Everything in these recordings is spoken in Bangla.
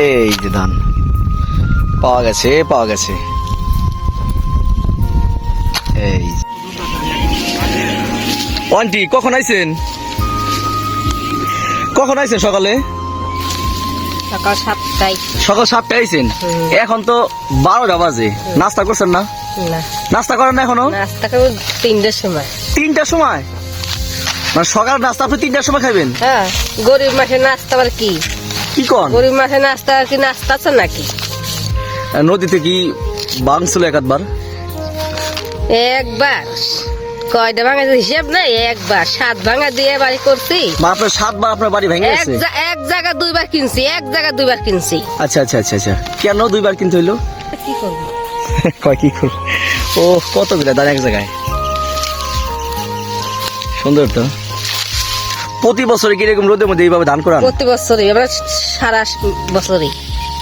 এই যে ধান। পাওয়া গেছে পাওয়া গেছে। এই আন্টি কখন আইছেন? কখন আইছেন সকালে? সকাল সাতটায়। সকাল সাতটা আইছেন? এখন তো বারোটা বাজে। নাস্তা করছেন না? না। নাস্তা করেন না এখনও? নাস্তা করব তিনটের সময়। তিনটার সময়? মানে সকাল নাস্তা আপনি তিনটার সময় খাবেন হ্যাঁ গরিব মাসে নাস্তা আবার কি? কি কন? গরিব মাসে নাস্তা কি নাস্তা আছে নাকি? নদীতে কি বাংছিল একাধবার একবার? কয়টা ভাঙা হিসেব নাই একবার। সাত ভাঙা দিয়ে বাড়ি করছি। আপনার সাতবার আপনার বাড়ি ভেঙে এক গেছে? এক জায়গা দুইবার কিনছি এক জায়গা দুইবার কিনছি। আচ্ছা আচ্ছা আচ্ছা আচ্ছা। কেন দুইবার কিনতে হইল? কি করব? কয় কি করব? ও কতগুলা দাঁড় এক জায়গায়। সুন্দর তো। প্রতি বছরে কীরকম রোদের মধ্যে এইভাবে ধান করান? প্রতি বছরই আমরা সারা বছরই।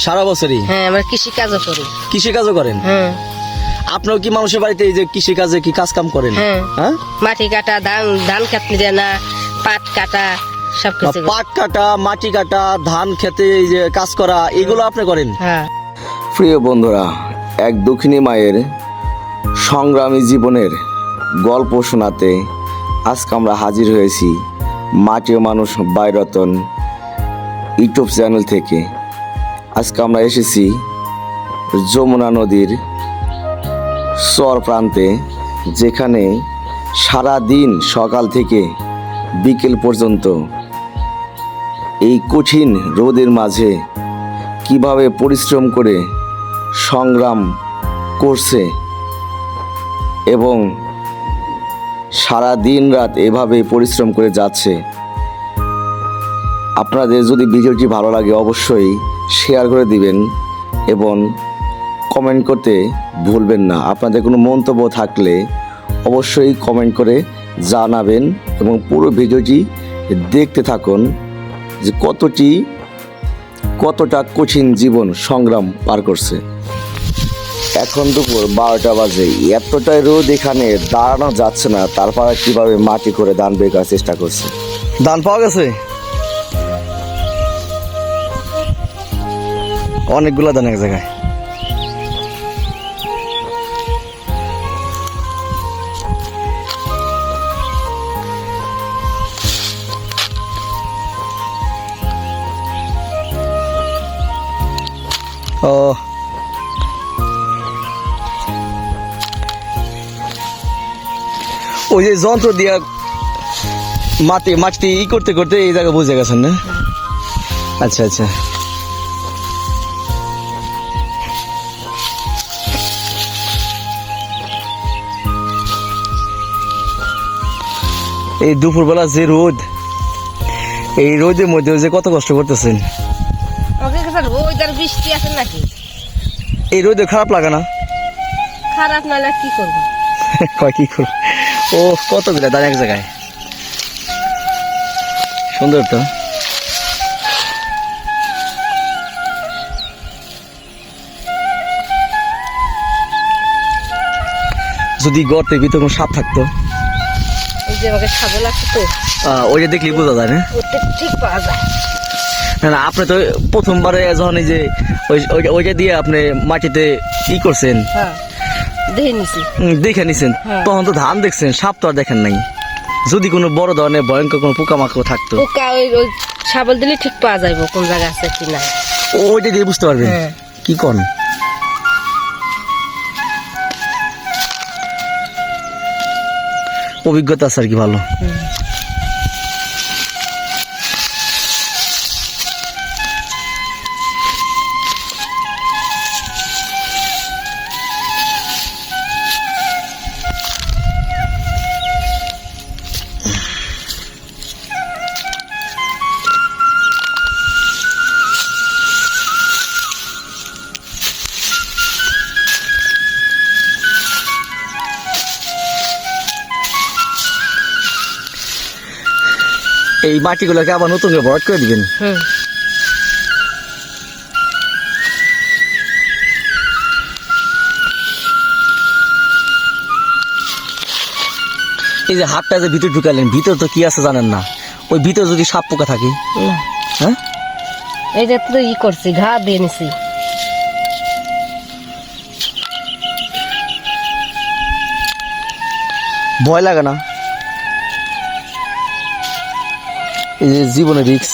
সারা বছরই? হ্যাঁ আমরা কৃষি কাজও করি। কৃষি কাজও করেন? হ্যাঁ। আপনার কি মানুষের বাড়িতে এই যে কৃষি কাজে কি কাজ কাম করেন? হ্যাঁ। হ্যাঁ? মাটি কাটা ধান ধান কাটনি দেনা পাট কাটা সব কিছু পাট কাটা মাটি কাটা ধান খেতে এই যে কাজ করা এগুলো আপনি করেন? হ্যাঁ। প্রিয় বন্ধুরা এক দক্ষিণী মায়ের সংগ্রামী জীবনের গল্প শোনাতে আজকে আমরা হাজির হয়েছি মাটিও মানুষ বাইরতন ইউটিউব চ্যানেল থেকে। আজকে আমরা এসেছি যমুনা নদীর চর প্রান্তে, যেখানে সারা দিন সকাল থেকে বিকেল পর্যন্ত এই কঠিন রোদের মাঝে কীভাবে পরিশ্রম করে সংগ্রাম করছে এবং সারা দিন রাত এভাবে পরিশ্রম করে যাচ্ছে। আপনাদের যদি ভিডিওটি ভালো লাগে অবশ্যই শেয়ার করে দিবেন এবং কমেন্ট করতে ভুলবেন না। আপনাদের কোনো মন্তব্য থাকলে অবশ্যই কমেন্ট করে জানাবেন এবং পুরো ভিডিওটি দেখতে থাকুন যে কতটি, কতটা কঠিন জীবন সংগ্রাম পার করছে। এখন দুপুর বারোটা বাজে। এতটাই রোদ এখানে, দাঁড়ানো যাচ্ছে না। তারপরে কীভাবে মাটি করে ধান বের করার চেষ্টা করছে? ধান পাওয়া গেছে? অনেকগুলো ধান এক জায়গায়। ও ওই যে যন্ত্র দিয়া মাটি মাটি ই করতে করতে এই জায়গা বুঝে গেছেন না? আচ্ছা আচ্ছা। এই দুপুরবেলা যে রোদ এই রোদের মধ্যে যে কত কষ্ট করতেছেন। বৃষ্টি আছে নাকি? এই রোদে খারাপ লাগে না? খারাপ নাহলে কি করব? কয় কি করব? ও কতগুলা দাঁড় এক জায়গায়। সুন্দর তো। যদি গর্তের ভিতরে কোনো সাপ থাকতো? ওইটা দেখলে বোঝা যায় না? ঠিক পাওয়া যায়। না না আপনি তো প্রথমবারে যখন এই যে ওই- ওইটা- ওইটা দিয়ে আপনি মাটিতে ই করছেন হ্যাঁ। দেখে নিছি। দেখে নিছেন? হ্যাঁ। তখন তো ধান দেখছেন সাপ তো আর দেখেন নাই। যদি কোনো বড় ধরনের ভয়ঙ্কর কোনো পোকামাকড় থাকতো। পোকা ওই ওই দিলে ঠিক পাওয়া যাইব কোন জায়গা আছে কি না ওইটা দিয়ে বুঝতে পারবেন। হ্যাঁ। কি কন? অভিজ্ঞতা আছে আর কি ভালো। এই মাটিগুলোকে আবার নতুন করে ভরাট করে দিবেন। এই যে হাতটা যে ভিতরে ঢুকালেন ভিতর তো কি আছে জানেন না? ওই ভিতরে যদি সাপ পোকা থাকে হ্যাঁ? এই যে তো ই করছি ঘা দিয়ে নিছি। ভয় লাগে না। এই যে জীবনে রিক্স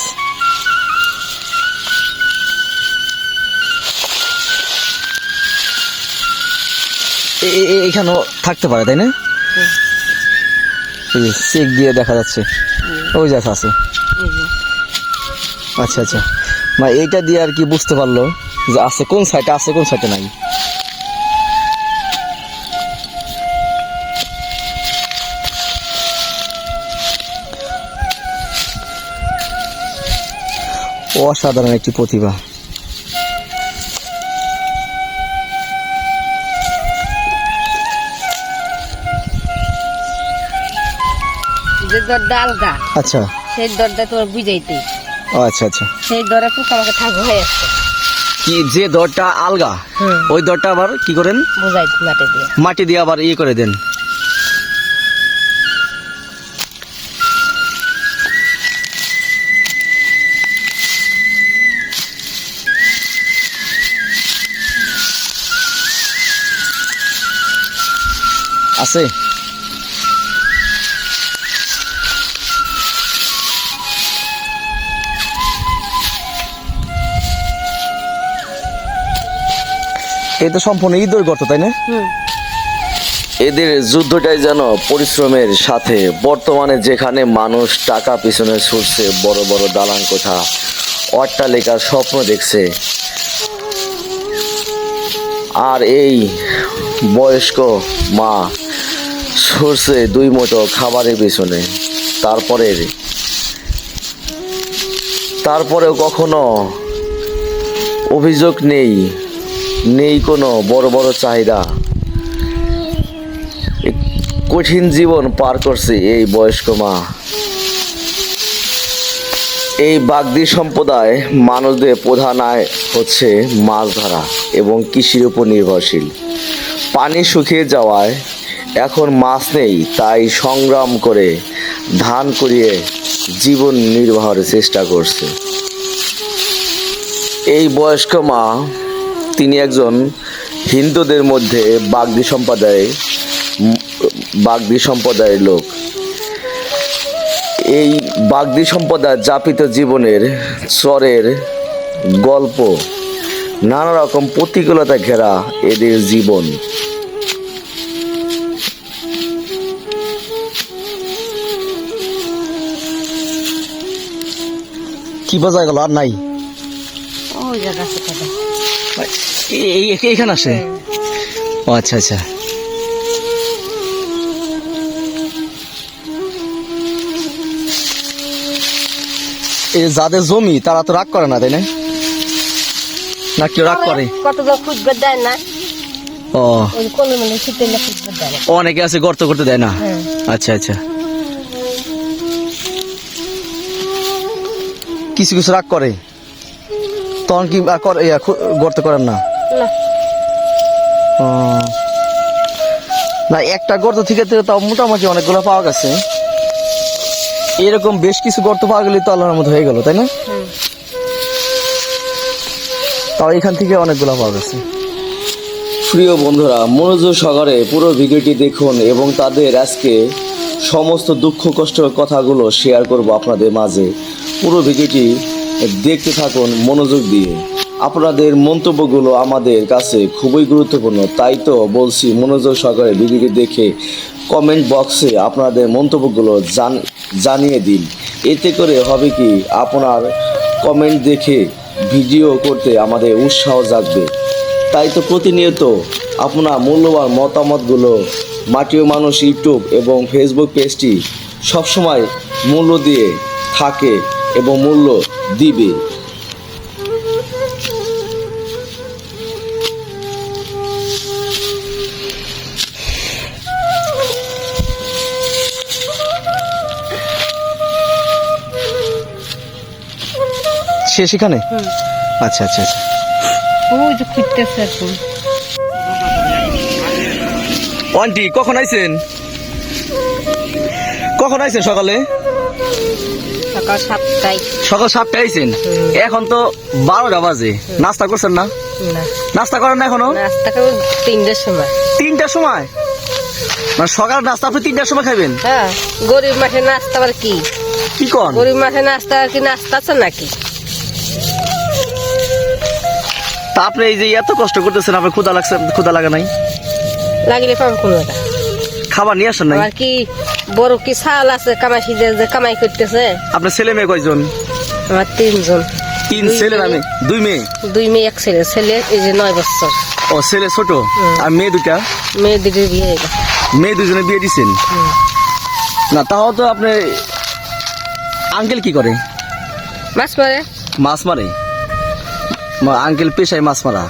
এখানেও থাকতে পারে তাই না? এই যে চেক দিয়ে দেখা যাচ্ছে। ওই যাচ্ছে আছে আচ্ছা আচ্ছা। মানে এইটা দিয়ে আর কি বুঝতে পারল যে আছে কোন সাইডে আছে কোন সাইডে নাই। অসাধারণ একটি প্রতিভা। যে দরটা আলগা আচ্ছা। সেই দরটা তোর বুঝাইতে। আচ্ছা আচ্ছা। সেই দরে পোকা আমাকে থাক হয়ে আসছে। কি যে দরটা আলগা ওই দরটা আবার কি করেন? বুঝাই মাটি দিয়ে। মাটি দিয়ে আবার ইয়ে করে দেন। আছে। এই তো সম্পূর্ণ ঈদের গর্ত তাই না? এদের যুদ্ধটাই যেন পরিশ্রমের সাথে বর্তমানে যেখানে মানুষ টাকা পিছনে ছুটছে বড় বড় দালান কোঠা অট্টালিকার স্বপ্ন দেখছে আর এই বয়স্ক মা ছুটছে দুই মুঠো খাবারের পিছনে। তারপরে তারপরেও কখনো অভিযোগ নেই। নেই কোনো বড় বড় চাহিদা। কঠিন জীবন পার করছে এই বয়স্ক মা। এই বাগদি সম্প্রদায় মানুষদের প্রধান আয় হচ্ছে মাছ ধরা এবং কৃষির উপর নির্ভরশীল। পানি শুকিয়ে যাওয়ায় এখন মাছ নেই, তাই সংগ্রাম করে ধান করিয়ে জীবন নির্বাহের চেষ্টা করছে। এই বয়স্ক মা, তিনি একজন হিন্দুদের মধ্যে বাগদি সম্প্রদায়ে, বাগদি সম্প্রদায়ের লোক। এই বাগদি সম্প্রদায় যাপিত জীবনের চরের গল্প, নানা রকম প্রতিকূলতা ঘেরা এদের জীবন। কি বোঝা গেল আর নাই এইখানে আসে? ও আচ্ছা আচ্ছা। যাদের জমি তারা তো রাগ করে না তাই না? না কেউ রাগ করে? ও। অনেকে আছে গর্ত করতে দেয় না? হ্যাঁ। আচ্ছা আচ্ছা। কিছু কিছু রাগ করে। তখন কি আর করে- গর্ত করেন না? না। একটা গর্ত থেকে তাও মোটামুটি অনেকগুলো পাওয়া গেছে। এরকম বেশ কিছু গর্ত পাওয়া গেলে তো আল্লাহর মতো হয়ে গেল তাই না? তাও এখান থেকে অনেকগুলো পাওয়া গেছে। প্রিয় বন্ধুরা মনোযোগ সহকারে পুরো ভিডিওটি দেখুন এবং তাদের আজকে সমস্ত দুঃখ কষ্টের কথাগুলো শেয়ার করব আপনাদের মাঝে। পুরো ভিডিওটি দেখতে থাকুন মনোযোগ দিয়ে। আপনাদের মন্তব্যগুলো আমাদের কাছে খুবই গুরুত্বপূর্ণ, তাই তো বলছি মনোযোগ সহকারে ভিডিওটি দেখে কমেন্ট বক্সে আপনাদের মন্তব্যগুলো জান, জানিয়ে দিন। এতে করে হবে কি আপনার কমেন্ট দেখে ভিডিও করতে আমাদের উৎসাহ জাগবে। তাই তো প্রতিনিয়ত আপনার মূল্যবান মতামতগুলো মাটিও মানুষ ইউটিউব এবং ফেসবুক পেজটি সবসময় মূল্য দিয়ে থাকে। এবং মূল্য দিবে। সে সেখানে আচ্ছা আচ্ছা আচ্ছা। ওই যে খুঁজতেছে এখন। আন্টি কখন আইছেন? কখন আইছেন সকালে? সকাল সাতটায়। সকাল সাতটা আইছেন? এখন তো বারোটা বাজে। নাস্তা করছেন না? না। নাস্তা করেন না এখনও? নাস্তা তিনটের সময়। তিনটার সময়? মানে সকাল নাস্তা আপনি তিনটার সময় খাবেন হ্যাঁ গরিব মাঠে নাস্তা আবার কি? কি কন? গরিব মাঠে নাস্তা আর কি নাস্তা আছে নাকি? তা আপনি এই যে এত কষ্ট করতেছেন আপনার ক্ষুদা লাগছে ক্ষুদা লাগা নাই? লাগিলে পাবো কোনো খাবার নিয়ে আসেন নাই? আর কি বড় কি চাল আছে কামাই যে কামাই করতেছে? আপনার ছেলে মেয়ে কয়জন? আমার তিনজন। তিন ছেলে। আমি। দুই মেয়ে? দুই মেয়ে এক ছেলে। ছেলে এই যে নয় বছর। ও ছেলে ছোট? আর মেয়ে দুটা মেয়ে দিকে বিয়ে। মেয়ে দুজনে বিয়ে দিছেন? না তাও তো আপনি আঙ্কেল কি করে? মাছ মারে। মাছ মারে? আঙ্কেল পেশায় মাছ মারা?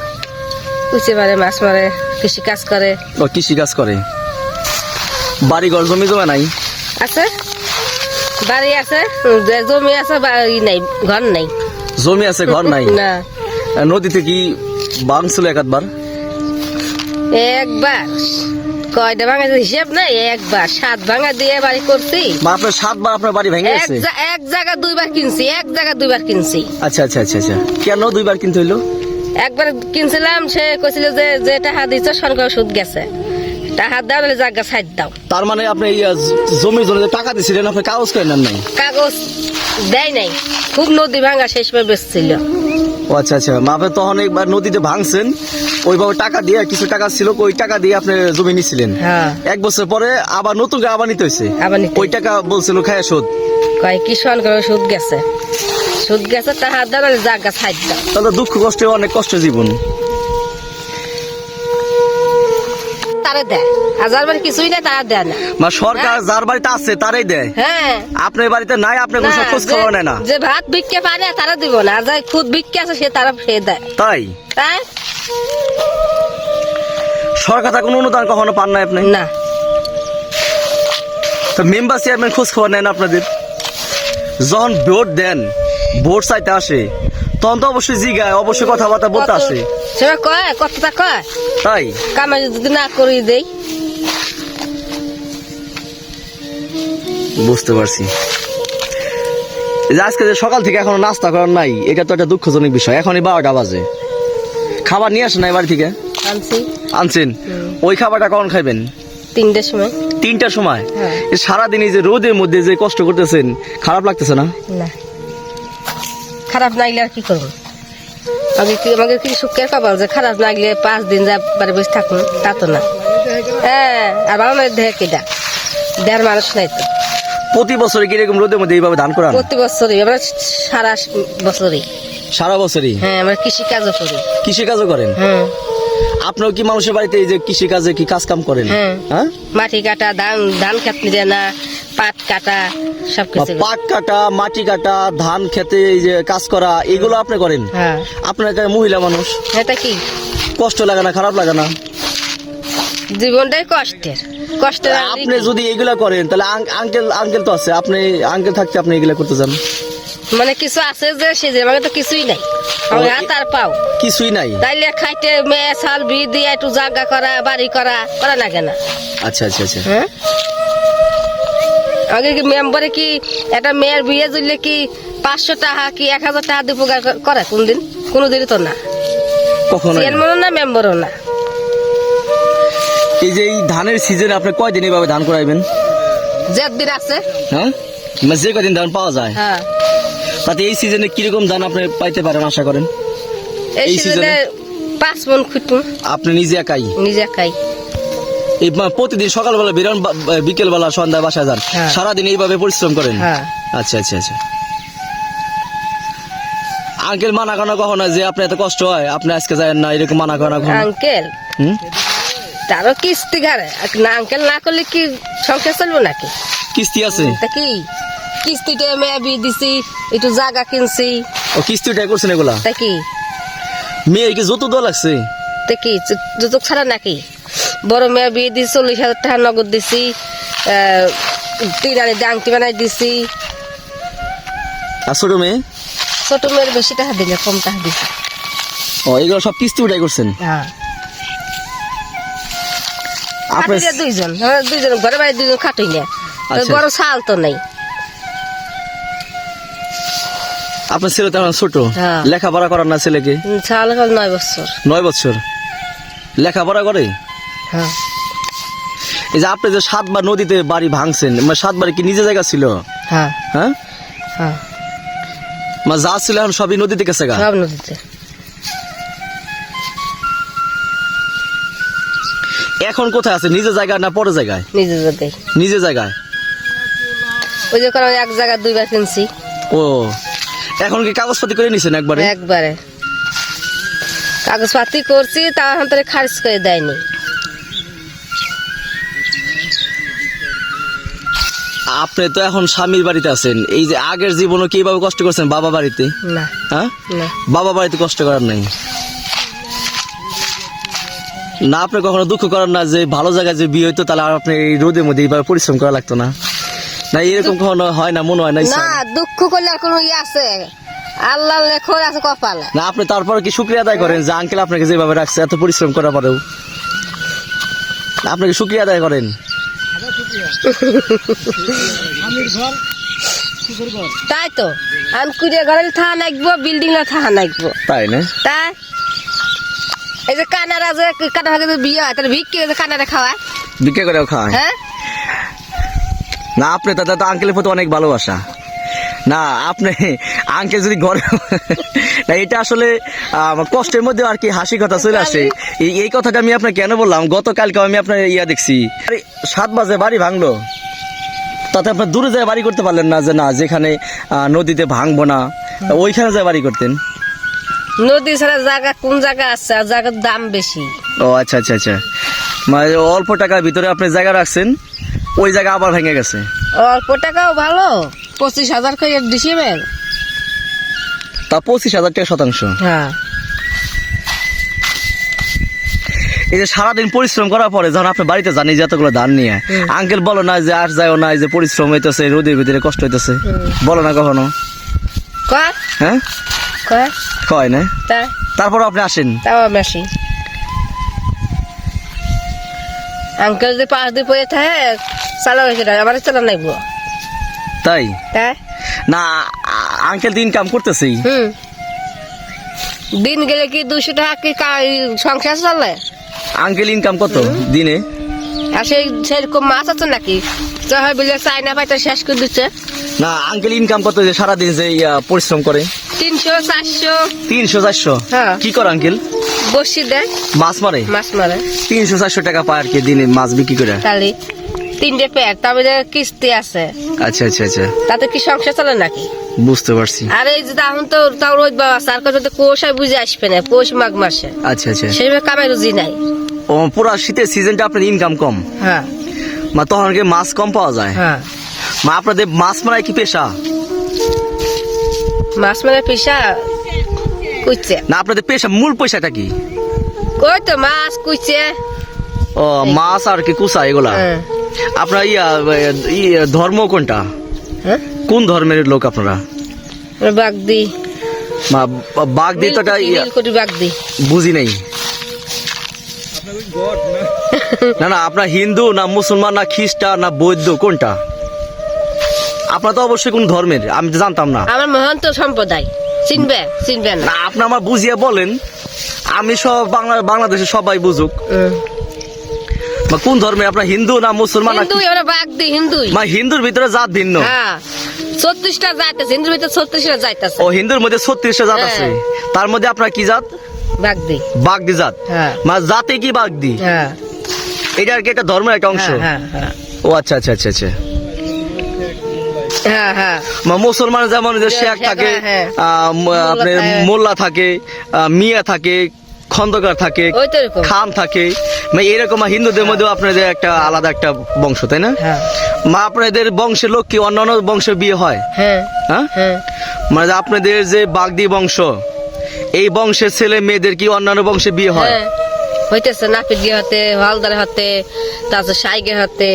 উচে মারে মাছ মারে কৃষি কাজ করে। ও কৃষি কাজ করে। বাড়ি ঘর জমি জমা নাই? আছে। বাড়ি আছে জমি আছে বাড়ি নাই ঘর নাই। জমি আছে ঘর নাই? না। নদীতে কি বাংছিল একাধবার একবার। কয়টা ভাঙা হিসাব নাই একবার। সাত ভাঙা দিয়ে বাড়ি করছি। আপনার সাতবার আপনার বাড়ি ভেঙে গেছে? এক জায়গা দুইবার কিনছি এক জায়গা দুইবার কিনছি। আচ্ছা আচ্ছা আচ্ছা আচ্ছা। কেন দুইবার কিনতে হইল? একবার কিনছিলাম সে কইছিল যে যে টাকা দিচ্ছ সরকার সুদ গেছে। টাকা দাও নাহলে জায়গা সাইড দাও। তার মানে আপনি জমির জন্য টাকা দিছিলেন আপনি কাগজ করে নেন নাই? কাগজ দেয় নাই। খুব নদী ভাঙা শেষ সময় বেচছিল। ও আচ্ছা আচ্ছা। মা আপনি তখন একবার নদীতে ভাঙছেন ওইভাবে টাকা দিয়ে কিছু টাকা ছিল ওই টাকা দিয়ে আপনি জমি নিছিলেন। হ্যাঁ। এক বছর পরে আবার নতুন করে আবার নিতে হয়েছে। ওই টাকা বলছিল খায় শোধ। কয় কি সরকার সুদ গেছে। সুদ গেছে দাও নাহলে জায়গা সাইড দাও। তাহলে দুঃখ কষ্টে অনেক কষ্ট জীবন। তারে দেয়। হাজার বার কিছুই নাই তারা দেয় না। মা সরকার যার বাড়িতে আছে তারাই দেয়। হ্যাঁ। আপনার বাড়িতে নাই আপনি কোনো খোঁজ খবর নেয় না। যে ভাত ভিক্ষে পারে তারা দিব না। আর যাই খুদ ভিক্ষে আছে সে তারা সে দেয়। তাই? তাই? সরকার তা কোনো অনুদান কখনো পান নাই আপনি? না। তো মেম্বার চেয়ারম্যান খোঁজ খবর নেন আপনাদের। যখন ভোট দেন ভোট চাইতে আসে তখন তো অবশ্যই জিগায় অবশ্যই কথাবার্তা বলতে আসে। সে কয়? কতটা কয়? তাই? কামাই যদি না করি দেই। বুঝতে পারছি। আজকে যে সকাল থেকে এখনও নাস্তা করার নাই এটা তো একটা দুঃখজনক বিষয়। এখনই বারোটা বাজে। খাবার নিয়ে আসেন না বাড়ি থেকে? আনছি। আনছেন? ওই খাবারটা কখন খাইবেন? তিনটের সময়। তিনটার সময়? হ্যাঁ। সারাদিন এই যে রোদের মধ্যে যে কষ্ট করতেছেন খারাপ লাগতেছে না? না। খারাপ না আর কি করব? আমি কি আমাকে কি সুখের কপাল যে খারাপ না লাগলে পাঁচ দিন যা বারে বসে থাকুন তা তো না। হ্যাঁ আর বাবা মায়ের দেহে কিটা দেড় মানুষ নাই তো। প্রতি বছরে কীরকম রোদের মধ্যে এইভাবে ধান করা প্রতি বছরই আমরা সারা বছরই। সারা বছরই? হ্যাঁ আমরা কৃষি কাজও করি। কৃষি কাজও করেন? হ্যাঁ। আপনিও কি মানুষের বাড়িতে এই যে কৃষি কাজে কি কাজ কাম করেন? হ্যাঁ। হ্যাঁ? মাটি কাটা ধান ধান কাটনি দেয় না পাট কাটা সব কিছু পাট কাটা মাটি কাটা ধান খেতে এই যে কাজ করা এগুলো আপনি করেন? হ্যাঁ। আপনার একটা মহিলা মানুষ? এটা কি? কষ্ট লাগে না খারাপ লাগে না? জীবনটাই কষ্টের। কষ্ট আপনি যদি এগুলা করেন তাহলে আঙ্কেল আঙ্কেল তো আছে আপনি আঙ্কেল থাকতে আপনি এগুলা করতে চান? মানে কিছু আছে যে সে যে আমাকে তো কিছুই নাই। হাত আর পাও। কিছুই নাই? তাইলে খাইতে মেয়ে চাল বি দিয়ে একটু জাগা করা বাড়ি করা করা না। কেন আচ্ছা আচ্ছা আচ্ছা। হ্যাঁ? আগে কি মেম্বারে কি একটা মেয়ের বিয়ে জুড়লে কি পাঁচশো টাকা কি এক হাজার টাকা দিয়ে উপকার করে কোনদিন? কোনোদিনই তো না। কখনো চেয়ারম্যানও না মেম্বারও না। এই যে এই ধানের সিজনে আপনি কয়দিন এইভাবে ধান করাইবেন যে দিন আছে। হ্যাঁ? মানে যে কদিন ধান পাওয়া যায়? হ্যাঁ। তাতে এই সিজনে কীরকম ধান আপনি পাইতে পারেন আশা করেন? এই সিজনে পাঁচ মন খুঁটুন আপনি নিজে একাই? নিজে খাই এই প্রতিদিন সকালবেলা বেরোন বিকেল বেলা সন্ধ্যায় বাসায় যান? হ্যাঁ। সারাদিন এইভাবে পরিশ্রম করেন? হ্যাঁ। আচ্ছা আচ্ছা আচ্ছা। আঙ্কেল মানা কানা কখনো যে আপনি এত কষ্ট হয় আপনি আজকে যায় না এরকম মানা কানা কখনো? আঙ্কেল তারও কিস্তি ঘাড়ে। না আঙ্কেল না করলে কি সংসার চলবো নাকি? কিস্তি আছে? তা কি? কিস্তিতে মেয়ে বিয়ে দিছি একটু জায়গা কিনছি। ও কিস্তি উঠাই করছেন এগুলা? তা কি? মেয়ে কি যত দোয়া লাগছে? তা কি? যুযোগ ছাড়া নাকি? বড় মেয়ে বিয়ে দিছি চল্লিশ হাজার টাকা নগদ দিছি আহ, তিন আনি ডাংটি বানাই দিছি। আর ছোট মেয়ে? ছোট মেয়ের বেশি টাকা দিলে কম টাকা দিছি। ও এগুলো সব কিস্তি উঠাই করছেন? হ্যাঁ। আপনি দুইজন দুইজন ঘরে বাইরে দুইজন খাটই না আচ্ছা। বড় চাল তো নেই। আপনার ছেলে তো এখন ছোট। হ্যাঁ। লেখাপড়া করার না ছেলেকে? নয় বছর। নয় বছর? লেখাপড়া করে? হ্যাঁ। এই যে আপনি যে সাতবার নদীতে বাড়ি ভাঙছেন মানে সাতবার কি নিজে জায়গা ছিল? হ্যাঁ। হ্যাঁ? হ্যাঁ। মানে যা ছিল এখন সবই নদীতে গেছে গা? সব নদীতে। এখন কোথায় আছে? নিজে জায়গা না পরে জায়গায়? নিজে যদি নিজে জায়গায়? ওই যে এক জায়গায় দুইবার কিনছি। ও। এখন কি কাগজপাতি করে নিছেন একবারে? একবারে। কাগজপাতি করছি তা এখন তোর খারিজ করে দেয়নি। আপনি তো এখন স্বামীর বাড়িতে আছেন। এই যে আগের জীবনে কীভাবে কষ্ট করছেন বাবা বাড়িতে? না হ্যাঁ? না। বাবা বাড়িতে কষ্ট করার নাই? না আপনি কখনো দুঃখ করেন না যে ভালো জায়গায় যে বিয়ে হইতো তাহলে আর আপনি এই রোদের মধ্যে এইভাবে পরিশ্রম করা লাগতো না। না এরকম কখনো হয় না মনে হয় না না দুঃখ করলে আর কোনো ইয়ে আছে। আল্লাহ লেখর আছে কপালে। না আপনি তারপর কি শুক্রিয়া আদায় করেন যে আঙ্কেল আপনাকে যেভাবে রাখছে এত পরিশ্রম করার পরেও? আপনাকে শুক্রিয়া আদায় করেন? তাই তো আমি কুড়িয়ে ঘরে থাকা নাকবো বিল্ডিং এ থাকা নাকবো তাই না? তাই এই যে কানারা যে কানা যে বিয়ে হয় তাহলে ভিক্ষি কানারা খাওয়ায়? বিক্রি করেও খায় হ্যাঁ? না আপনি দাদা তো আঙ্কেলের প্রতি অনেক ভালোবাসা। না আপনি আঙ্কেল যদি ঘরে না এটা আসলে কষ্টের মধ্যে আর কি হাসি কথা চলে আসে। এই এই কথাটা আমি আপনাকে কেন বললাম? গতকালকে আমি আপনার ইয়া দেখছি। আরে, সাত বাজে বাড়ি ভাঙলো। তাতে আপনার দূরে যায় বাড়ি করতে পারলেন না যে না যেখানে নদীতে ভাঙবো না ওইখানে যায় বাড়ি করতেন? নদী ছাড়া জায়গা কোন জায়গা আছে? আর জায়গার দাম বেশি। ও আচ্ছা আচ্ছা আচ্ছা। মানে অল্প টাকার ভিতরে আপনি জায়গা রাখছেন। ওই জায়গা আবার ভেঙে গেছে। অল্প টাকাও ভালো পঁচিশ হাজার করে ডিসিমেল তা পঁচিশ হাজার টাকা শতাংশ। হ্যাঁ। এই যে সারাদিন পরিশ্রম করার পরে যখন আপনি বাড়িতে জানি যে এতগুলো ধান নিয়ে আঙ্কেল বলো না যে আর যাও না যে পরিশ্রম হইতেছে রোদের ভিতরে কষ্ট হইতেছে। বলো না কখনো? হ্যাঁ? কয়? না? তারপর আপনি আসেন। তাও আমি আসি। আঙ্কেল যদি পাঁচ দিন পরে থাকে চালা হয়েছে আমার চালা নাইব তাই? তাই না আঙ্কেল তো ইনকাম করতেছেই হুম। দিন গেলে কি দুশো টাকা কি সংসার চলে আঙ্কেল ইনকাম কত দিনে? আর সেই সেরকম মাছ আছে নাকি? চাই বলে চাইনা পাইটা শেষ করে দিচ্ছে। না আঙ্কেল ইনকাম কত যে সারাদিন যে পরিশ্রম করে? তিনশো চারশো। তিনশো চারশো? হ্যাঁ। কি করে আঙ্কেল? বসি দেয়। মাছ মারে? মাছ মারে। তিনশো চারশো টাকা পায় আর কি দিনে মাছ বিক্রি করে। খালি তিনটে পেট তবে কিস্তি আছে। আচ্ছা আচ্ছা আচ্ছা। তাতে কি সংসার চলে নাকি? বুঝতে পারছি। আর এই যে এখন তো তাও রোজ বাবা আছে আর যদি কোষায় বুঝে আসবে না পৌষ মাঘ মাসে। আচ্ছা আচ্ছা। সেইভাবে কামাই রুজি নাই। ও পুরো শীতের সিজনটা আপনার ইনকাম কম। হ্যাঁ। মা তখন কি মাছ কম পাওয়া যায়? হ্যাঁ। মা আপনাদের মাছ মারাই কি পেশা? মাছ মানে পেশা কুইছে না আপনাদের পেশা মূল পয়সাটা কি? কই তো মাছ কুইছে ও মাছ আর কি কুসা এগুলা? হ্যাঁ। আপনার ইয়া ধর্ম কোনটা? হ্যাঁ? কোন ধর্মের লোক আপনারা? বাগ দি মা বা- বাঘ দিয়ে তো একটা বাগ দি বুঝি নাই। না? না আপনার হিন্দু না মুসলমান না খ্রিস্টান না বৌদ্ধ কোনটা? আপনার তো অবশ্যই কোন ধর্মের আমি তো জানতাম না। আমার মহন্ত সম্প্রদায়। চিনবে চিনবে না। আপনি আমার বুঝিয়ে বলেন। আমি সব বাংলা বাংলাদেশে সবাই বুঝুক। বা কোন ধর্মে? আপনার হিন্দু না মুসলমান মা হিন্দুর ভিতরে জাত ভিন্ন। হ্যাঁ ছত্রিশটা যাইতেছে হিন্দুর ভিতরে ছত্রিশটা যাইতেছে ও হিন্দুর মধ্যে ছত্রিশটা জাত হ্যাঁ। আছে তার মধ্যে আপনার কি জাত? বাগ দি বাগদি জাত। হ্যাঁ। মা জাতে কি বাগদি? হ্যাঁ। এটা আর কি একটা ধর্মের একটা অংশ? হ্যাঁ হ্যাঁ ও আচ্ছা আচ্ছা আচ্ছা আচ্ছা। হ্যাঁ হ্যাঁ। মুসলমান যেমন যে শেখ থাকে হ্যাঁ। আপনার থাকে। মোল্লা থাকে মিয়া থাকে খন্দকার থাকে খান থাকে মানে এরকম হিন্দুদের মধ্যেও আপনাদের একটা আলাদা একটা বংশ তাই না? হ্যাঁ। মা আপনাদের বংশের লোক কি অন্যান্য বংশের বিয়ে হয়? হ্যাঁ। হ্যাঁ? হ্যাঁ। মানে আপনাদের যে বাগদি বংশ এই বংশের ছেলে মেয়েদের কি অন্যান্য বংশে বিয়ে হয়? হ্যাঁ। হইতেছে নাপিত গিয়ে হতে হলদার হতে তারপর সাইগে হতে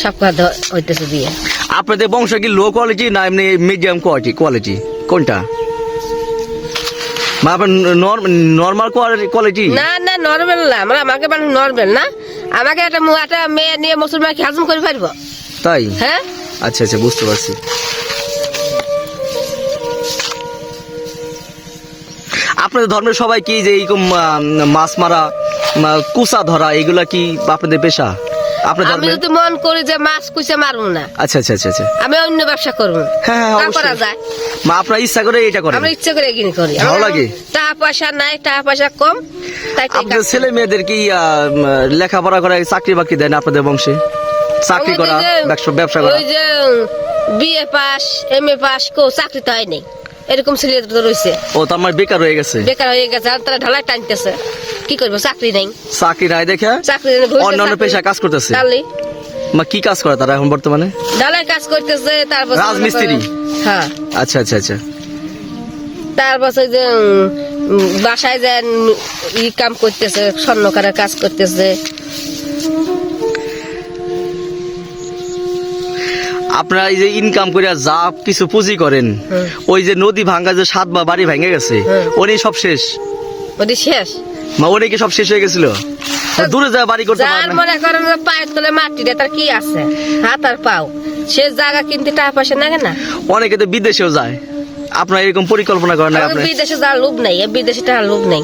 সব হইতেছে দিয়ে আপনাদের বংশ কি লো কোয়ালিটি না এমনি মিডিয়াম কোয়ালিটি কোয়ালিটি কোনটা? মানে আপনার নর্মাল কোয়ালিটি না না নর্মাল না। আমরা আমাকে মানে নর্মাল না। আমাকে একটা মু- একটা মেয়ে নিয়ে মুসলমান হাজম করে পারব তাই? হ্যাঁ? আচ্ছা আচ্ছা বুঝতে পারছি। আপনাদের ধর্মের সবাই কি যে এইরকম মাছ মারা কুসা ধরা এগুলা কি আপনাদের পেশা? আমি যদি মন করি যে মাছ না। আচ্ছা আচ্ছা আচ্ছা আচ্ছা। আমি অন্য ব্যবসা করব। হ্যাঁ, হ্যাঁ। করা যায়। মা আপনার ইচ্ছা করে এটা করেন। আমরা ইচ্ছে করে এগিয়ে করি। ভালো লাগে? টাকা পয়সা নাই টাকা পয়সা কম তাই ছেলে মেয়েদের কি লেখাপড়া করা চাকরি বাকরি দেন আপনাদের বংশে? চাকরি করা ব্যবসা ব্যবসা করা? ওই যে BA pass M A pass কেউ চাকরি তো হয় নাই। এরকম ছেলে তো রয়েছে। ও তো আমার বেকার হয়ে গেছে। বেকার হয়ে গেছে আর তারা ঢালাই টানতেছে। কি করব? চাকরি নাই। চাকরি নাই দেখে? চাকরি অন্যান্য। পেশায় কাজ করতেছে? তাহলে? মা কি কাজ করে তারা এখন বর্তমানে? ঢালাই কাজ করতেছে তারপর রাজমিস্ত্রি? হ্যাঁ। আচ্ছা আচ্ছা আচ্ছা। তারপর যে বাসায় যে ই কাম করতেছে স্বর্ণকারের কাজ করতেছে। আপনারা এই যে ইনকাম করে যা কিছু পুঁজি করেন ওই যে নদী ভাঙ্গা যে সাত বা বাড়ি ভেঙে গেছে। ওনি সব শেষ? ওটি শেষ? মা ওরে কি সব শেষ হয়ে গেছিল? দূরে যা বাড়ি করতে যার না। মনে করেন পায়ের তলে মাটি দিয়ে তার কি আছে? হাত আর পাও। সে জায়গা কিনতে টাকা পয়সা লাগে না। অনেকে তো বিদেশেও যায়। আপনার এরকম পরিকল্পনা করেন না আপনি? বিদেশে যাওয়ার লোভ নাই বিদেশে টাকার লোভ নাই।